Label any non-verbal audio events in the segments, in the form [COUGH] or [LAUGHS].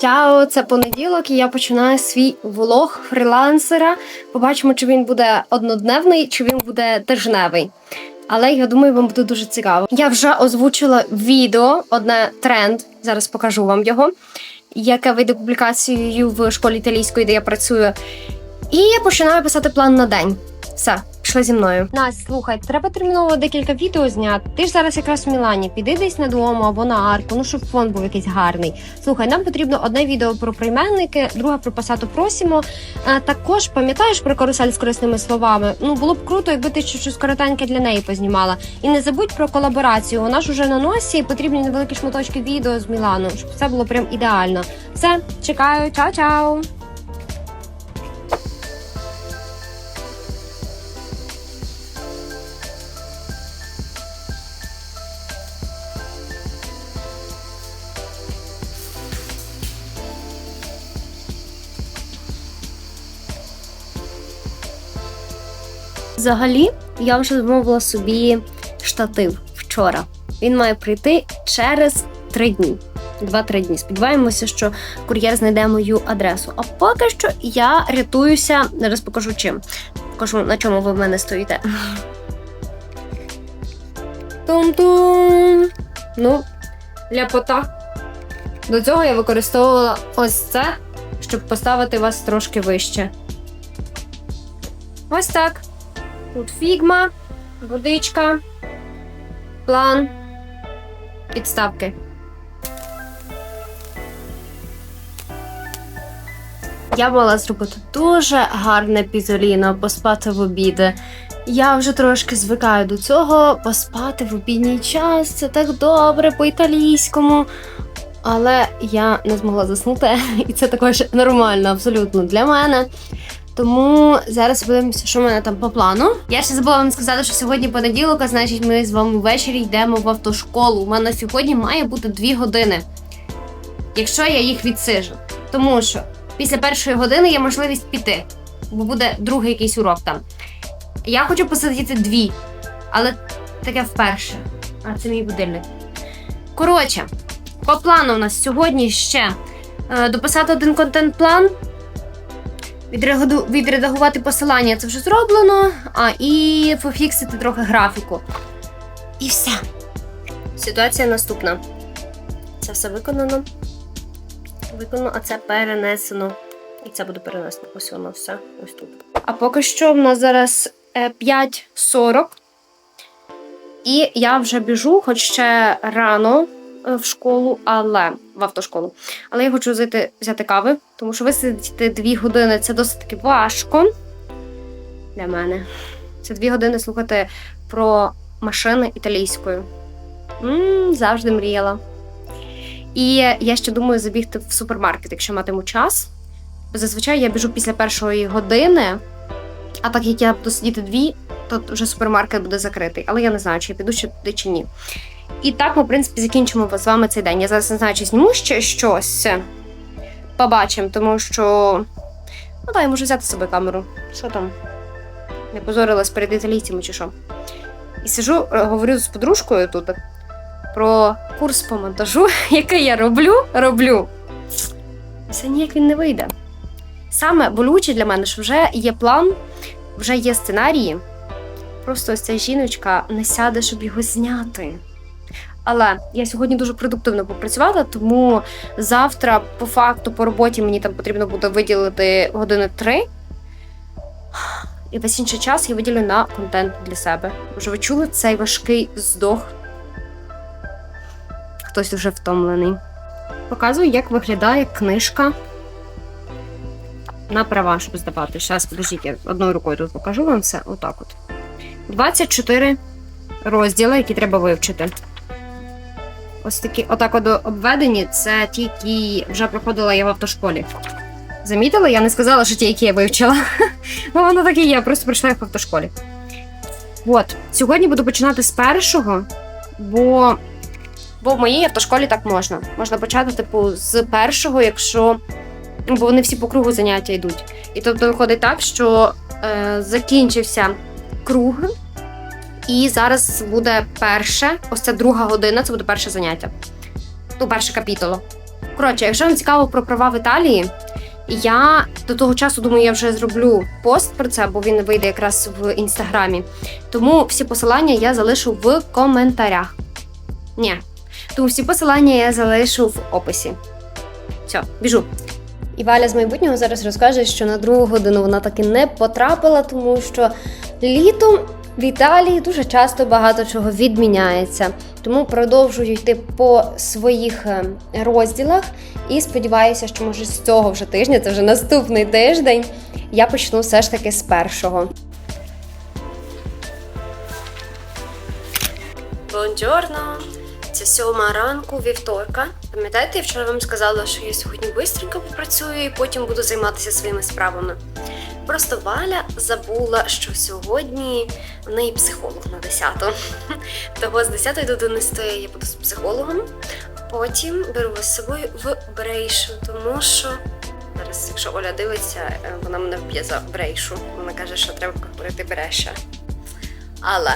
Чао, це понеділок, і я починаю свій влог фрілансера. Побачимо, чи він буде однодневний, чи він буде тижневий. Але я думаю, вам буде дуже цікаво. Я вже озвучила відео, одне тренд. Зараз покажу вам його, яке вийде публікацією в школі італійської, де я працюю. І я починаю писати план на день. Все, пішли зі мною. Настя, слухай, треба терміново декілька відео зняти. Ти ж зараз якраз в Мілані. Піди десь на дому або на арку, ну щоб фон був якийсь гарний. Слухай, нам потрібно одне відео про прийменники, друге про пасату просимо. А, також пам'ятаєш про карусель з корисними словами. Ну було б круто, якби ти щось коротеньке для неї познімала. І не забудь про колаборацію. Вона ж уже на носі потрібні невеликі шматочки відео з Мілану, щоб це було прям ідеально. Все, чекаю, чао-чао! Взагалі, я вже замовила собі штатив вчора. Він має прийти через три дні. Два-три дні. Сподіваємося, що кур'єр знайде мою адресу. А поки що я рятуюся, зараз покажу чим. Покажу, на чому ви в мене стоїте. Тум-тум. Ну, ляпота. До цього я використовувала ось це, щоб поставити вас трошки вище. Ось так. Тут фігма, водичка, план, підставки. Я мала зробити дуже гарне пізоліно, поспати в обіди. Я вже трошки звикаю до цього, поспати в обідній час це так добре по-італійському. Але я не змогла заснути, [LAUGHS] і це також нормально, абсолютно для мене. Тому зараз подивимося, що в мене там по плану. Я ще забула вам сказати, що сьогодні понеділок, а значить, ми з вами ввечері йдемо в автошколу. У мене сьогодні має бути дві години, якщо я їх відсижу. Тому що після першої години є можливість піти, бо буде другий якийсь урок там. Я хочу посидіти дві, але таке вперше. А це мій будильник. Коротше, по плану у нас сьогодні ще е, дописати один контент-план. Відредагувати посилання це вже зроблено, а і пофіксити трохи графіку. І все. Ситуація наступна. Це все виконано. Виконано, а це перенесено. І це буде перенесено. Ось воно все. Ось тут. А поки що в нас зараз е, 5.40. І я вже біжу, хоч ще рано е, в школу, але в автошколу. Але я хочу взяти, взяти кави, тому що висидіти дві години це досить таки важко для мене. Це дві години слухати про машини італійською. м завжди мріяла. І я ще думаю забігти в супермаркет, якщо матиму час. Зазвичай я біжу після першої години, а так як я буду сидіти дві, то вже супермаркет буде закритий. Але я не знаю, чи я піду туди чи ні. І так ми, в принципі, закінчимо з вами цей день. Я зараз не знаю, чи зніму ще щось. Побачимо, тому що. Ну я можу взяти з собою камеру. Що там? Не позорилась перед італійцями чи що. І сижу, е, говорю з подружкою тут про курс по монтажу, [LAUGHS] який я роблю, роблю. І Все ніяк він не вийде. Саме болюче для мене, що вже є план, вже є сценарії. Просто ось ця жіночка не сяде, щоб його зняти. Але я сьогодні дуже продуктивно попрацювала, тому завтра, по факту, по роботі мені там потрібно буде виділити години три. І весь інший час я виділю на контент для себе. Вже ви чули цей важкий здох? Хтось вже втомлений. Показую, як виглядає книжка на права, щоб здавати. Зараз, подождіть, я одною рукою тут покажу вам все. Отак от. 24 розділи, які треба вивчити. Ось такі, отак от обведені, це ті, які вже проходила я в автошколі. Замітила? Я не сказала, що ті, які я вивчила. [LAUGHS] ну, воно так і є, просто пройшла їх в автошколі. От, сьогодні буду починати з першого, бо, бо в моїй автошколі так можна. Можна почати, типу, з першого, якщо. Бо вони всі по кругу заняття йдуть. І тобто виходить так, що е, закінчився круг, і зараз буде перше, ось ця друга година, це буде перше заняття. Ну, перше капітоло. Коротше, якщо вам цікаво про права в Італії, я до того часу думаю, я вже зроблю пост про це, бо він вийде якраз в інстаграмі. Тому всі посилання я залишу в коментарях. Ні. Тому всі посилання я залишу в описі. Все, біжу. І Валя з майбутнього зараз розкаже, що на другу годину вона таки не потрапила, тому що літом в Італії дуже часто багато чого відміняється. Тому продовжую йти по своїх е, розділах і сподіваюся, що може з цього вже тижня, це вже наступний тиждень, я почну все ж таки з першого. Бонджорно! Це сьома ранку вівторка. Пам'ятаєте, я вчора вам сказала, що я сьогодні швидко попрацюю і потім буду займатися своїми справами. Просто Валя забула, що сьогодні в неї психолог на 10. Того з 10 до 11 я буду з психологом. Потім беру вас з собою в брейшу, тому що зараз, якщо Оля дивиться, е, вона мене вб'є за брейшу. Вона каже, що треба говорити бреша. Але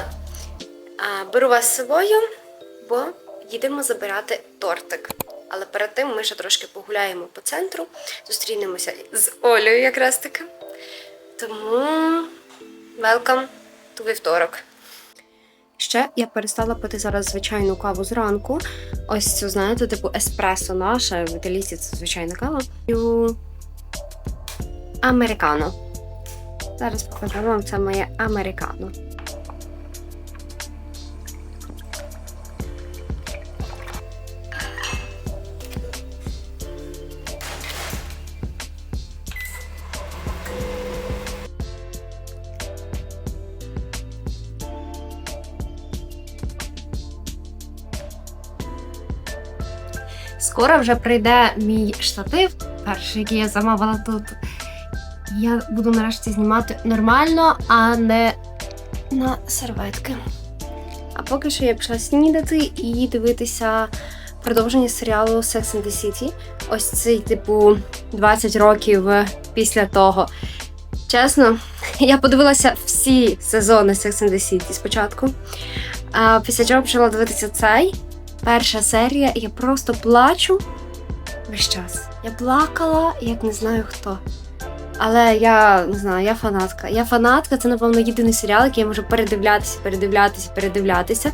а, беру вас з собою, бо їдемо забирати тортик. Але перед тим ми ще трошки погуляємо по центру, зустрінемося з Олею якраз таки. Тому welcome to вівторок. Ще я перестала пити зараз звичайну каву зранку. Ось цю, знаєте, типу еспресо наша, в італійці це звичайна кава. Американо. Зараз покажу вам це моє американо. Скоро вже прийде мій штатив, перший, який я замовила тут. Я буду нарешті знімати нормально, а не на серветки. А поки що я пішла снідати і дивитися продовження серіалу Sex and the City. Ось цей, типу, 20 років після того. Чесно, я подивилася всі сезони Sex and the City спочатку. А після чого почала дивитися цей. Перша серія, я просто плачу весь час. Я плакала, як не знаю хто. Але я не знаю, я фанатка. Я фанатка, це, напевно, єдиний серіал, який я можу передивлятися, передивлятися, передивлятися.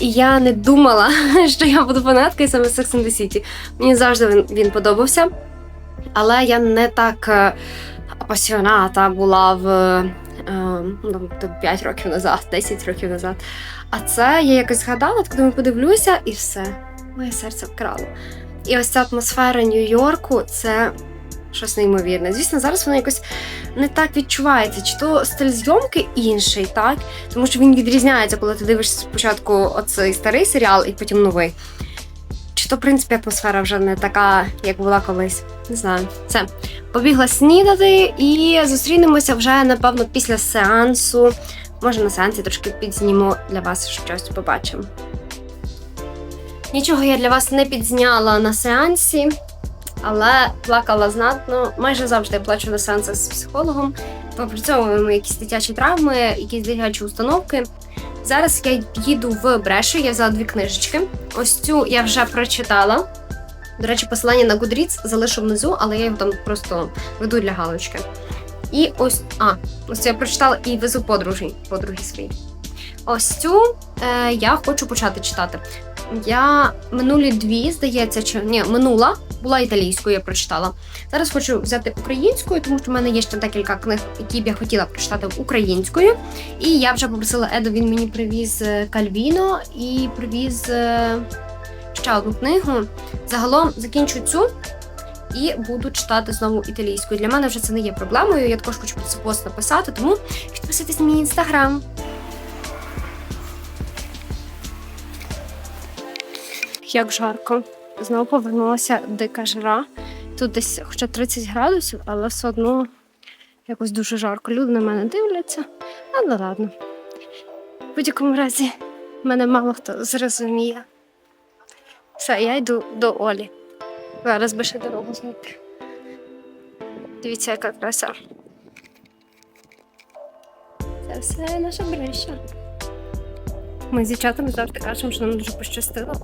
І я не думала, [LAUGHS] що я буду фанаткою саме Sex and the City. Мені завжди він, він подобався. Але я не так е, апасіоната була в е, ну, 5 років назад, 10 років назад. А це я якось згадала, коли я подивлюся, і все, моє серце вкрало. І ось ця атмосфера Нью-Йорку це щось неймовірне. Звісно, зараз воно якось не так відчувається, чи то стиль зйомки інший, так? Тому що він відрізняється, коли ти дивишся спочатку оцей старий серіал і потім новий. Чи то, в принципі, атмосфера вже не така, як була колись. Не знаю. Все. Побігла снідати і зустрінемося вже, напевно, після сеансу. Може, на сеансі трошки підзніму для вас щось побачимо. Нічого я для вас не підзняла на сеансі, але плакала знатно. Майже завжди я плачу на сеансах з психологом. Попрацьовуємо якісь дитячі травми, якісь дитячі установки. Зараз я їду в Брешу, я взяла дві книжечки. Ось цю я вже прочитала. До речі, посилання на Goodreads залишу внизу, але я його там просто веду для галочки. І ось, а, ось це я прочитала і везу подружі, подруги свої. Ось цю е, я хочу почати читати. Я минулі дві, здається, чи ні, минула була італійською, я прочитала. Зараз хочу взяти українською, тому що в мене є ще декілька книг, які б я хотіла прочитати українською. І я вже попросила Еду, він мені привіз е, Кальвіно і привіз е, ще одну книгу. Загалом закінчу цю і буду читати знову італійською. Для мене вже це не є проблемою. Я також хочу про це пост написати, тому підписуйтесь на мій інстаграм. Як жарко. Знову повернулася дика жара. Тут десь хоча 30 градусів, але все одно якось дуже жарко. Люди на мене дивляться. Але ладно. В будь-якому разі мене мало хто зрозуміє. Все, я йду до Олі. Зараз би ще дорогу знайти. Дивіться, яка краса. Це все наша бреща. Ми з дівчатами завжди кажемо, що нам дуже пощастило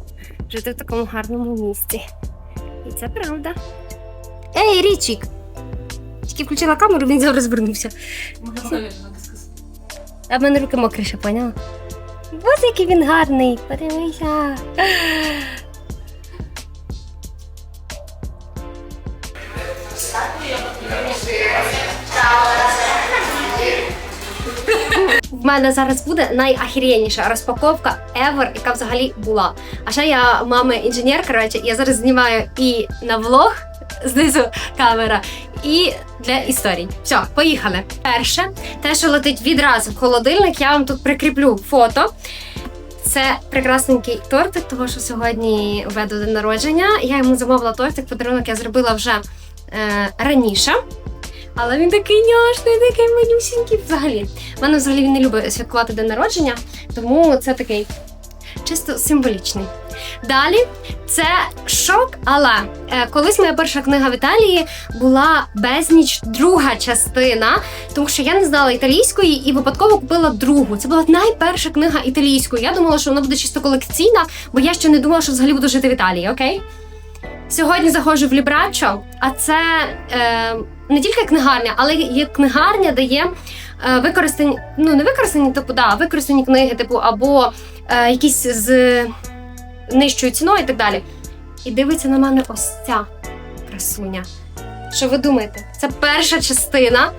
жити в такому гарному місті. І це правда. Ей, Річік! Тільки включила камеру, він зараз розвернувся. А в мене руки мокрі, ще поняла? Ось який він гарний, подивися. В мене зараз буде найахірєніша розпаковка ever, яка взагалі була. А ще я мами інженер, коротше, я зараз знімаю і на влог знизу камера, і для історій. Все, поїхали. Перше, те, що летить відразу в холодильник, я вам тут прикріплю фото. Це прекрасненький тортик, того що сьогодні веду день народження. Я йому замовила тортик, подарунок я зробила вже е, раніше. Але він такий няшний, такий малюсінький. Взагалі, в мене взагалі він не любить святкувати день народження, тому це такий чисто символічний. Далі це шок, але е, колись моя перша книга в Італії була безніч друга частина, тому що я не знала італійської і випадково купила другу. Це була найперша книга італійською. Я думала, що вона буде чисто колекційна, бо я ще не думала, що взагалі буду жити в Італії, окей? Сьогодні заходжу в Лібрачо, а це е, не тільки книгарня, але є книгарня, де є е, використані, ну не використані, типу, да, використані книги, типу, або е, якісь з нижчою ціною і так далі. І дивиться на мене ось ця красуня. Що ви думаєте? Це перша частина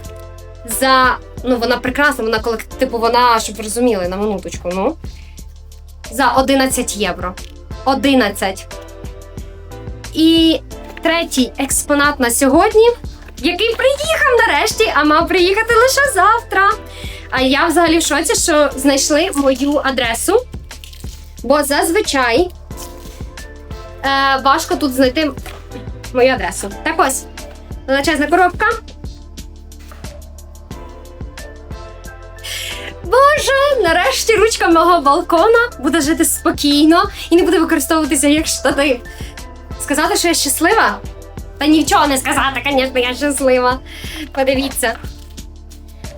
за. Ну, вона прекрасна, вона колек... типу, вона, щоб ви розуміли, на минуточку, ну. За 11 євро. 11. І третій експонат на сьогодні, який приїхав нарешті, а мав приїхати лише завтра. А я взагалі в шоці, що знайшли мою адресу. Бо зазвичай е, важко тут знайти мою адресу. Так ось, величезна коробка. Боже, нарешті ручка мого балкона буде жити спокійно і не буде використовуватися як штати. Сказати, що я щаслива? Та нічого не сказати, звісно, я щаслива. Подивіться.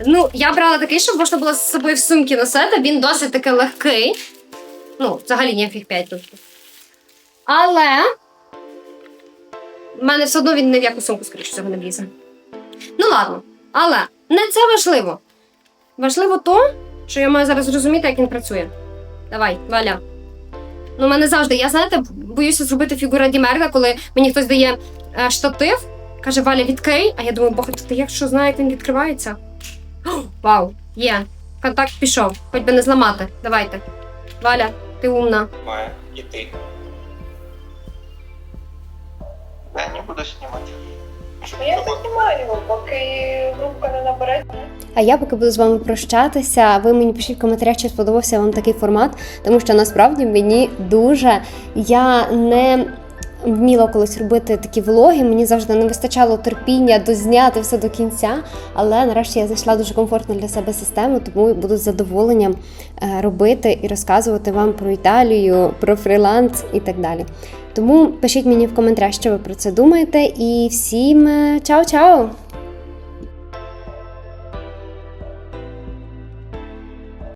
Ну, я брала такий, щоб можна було з собою в сумки носити. Він досить таки легкий. Ну, взагалі ніяких 5 тут. Але в мене все одно він ні в яку сумку, скоріше всього, не влізе. Ну ладно, але не це важливо. Важливо то, що я маю зараз зрозуміти, як він працює. Давай, валя. Ну, мене завжди, я знаєте, боюся зробити фігура Дімерга, коли мені хтось дає штатив, каже Валя, відкрий, а я думаю, боже, ти якщо знає, як він відкривається. О, вау, є. Контакт пішов, хоч би не зламати. Давайте. Валя, ти умна. Має іти. Я не буду знімати. Я знімаю, поки групка не набереться. А я поки буду з вами прощатися. Ви мені пишіть в коментарях, чи сподобався вам такий формат, тому що насправді мені дуже я не вміла колись робити такі влоги. Мені завжди не вистачало терпіння дозняти все до кінця. Але нарешті я знайшла дуже комфортну для себе систему, тому буду з задоволенням е, робити і розказувати вам про Італію, про фріланс і так далі. Тому пишіть мені в коментарях, що ви про це думаєте, і всім е, чао-чао!